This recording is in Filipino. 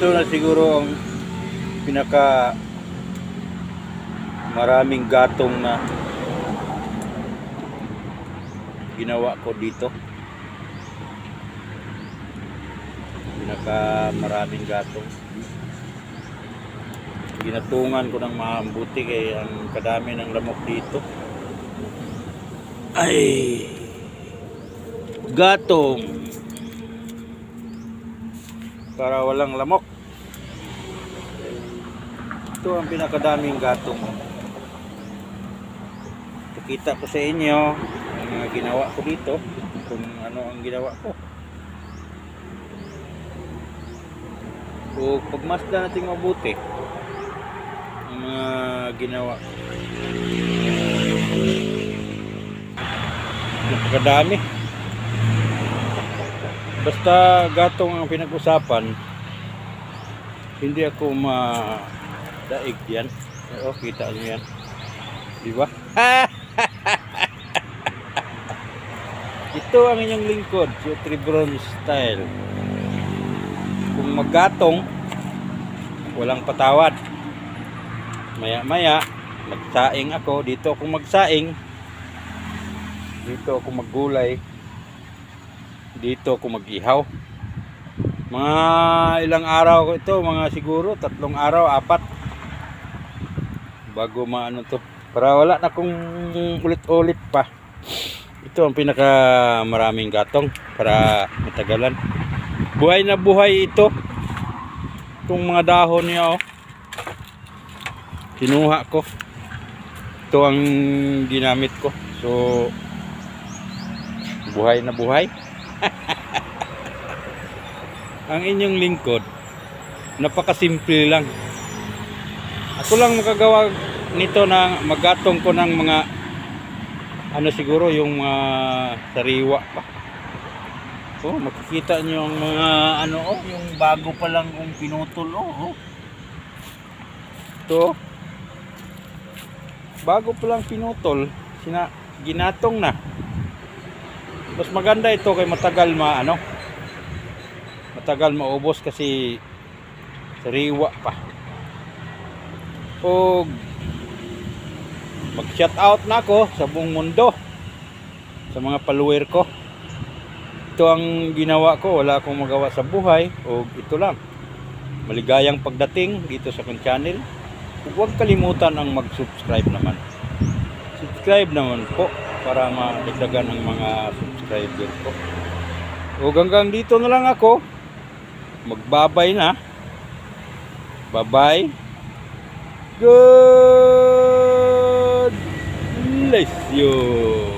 ito na siguro ang pinaka maraming gatong na ginawa ko dito. Pinaka maraming gatong. Ginatungan ko ng mabuti kay ang kadami ng lamok dito. Ay gatong para walang lamok. Ito ang pinakadaming gatong Pakita ko sa inyo ang ginawa ko dito kung ano ang ginawa ko. O pagmasda natin mabuti ang mga ginawa. Napakadami basta gatong ang pinag-usapan hindi ako ma daig yan oo kita niyo yan. Di ba? Ito ang inyong lingkod si Tribron style. Kung maggatong walang patawad. Maya maya magsaing ako. Dito ako magsaing. Dito ako maggulay dito ako mag-ihaw. Mga ilang araw ko ito mga siguro tatlong araw apat. Bago maano to. Para wala na kung ulit-ulit pa. Ito ang pinaka maraming gatong para matagalan. Buhay na buhay ito. Itong mga dahon niya oh. Kinuha ko. Ito ang ginamit ko. So buhay na buhay ang inyong lingkod napakasimple lang. Ako lang makagawa nito na magatong ko ng mga ano siguro yung mga sariwa pa. Oh makikita niyo yung mga ano oh yung bago pa lang kung pinutol oh, oh. ito bago pa lang pinutol sina ginatong na mas maganda ito kay matagal ma ano? Matagal maubos kasi sariwa pa. O mag shout out na ako sa buong mundo sa mga follower ko. Ito ang ginawa ko wala akong magawa sa buhay o ito lang. Maligayang pagdating dito sa kong channel. Huwag kalimutan ang mag subscribe naman. Subscribe naman po para madagdagan ng mga subscriber ko o hanggang dito na lang ako. Magbabay na. Bye bye God bless you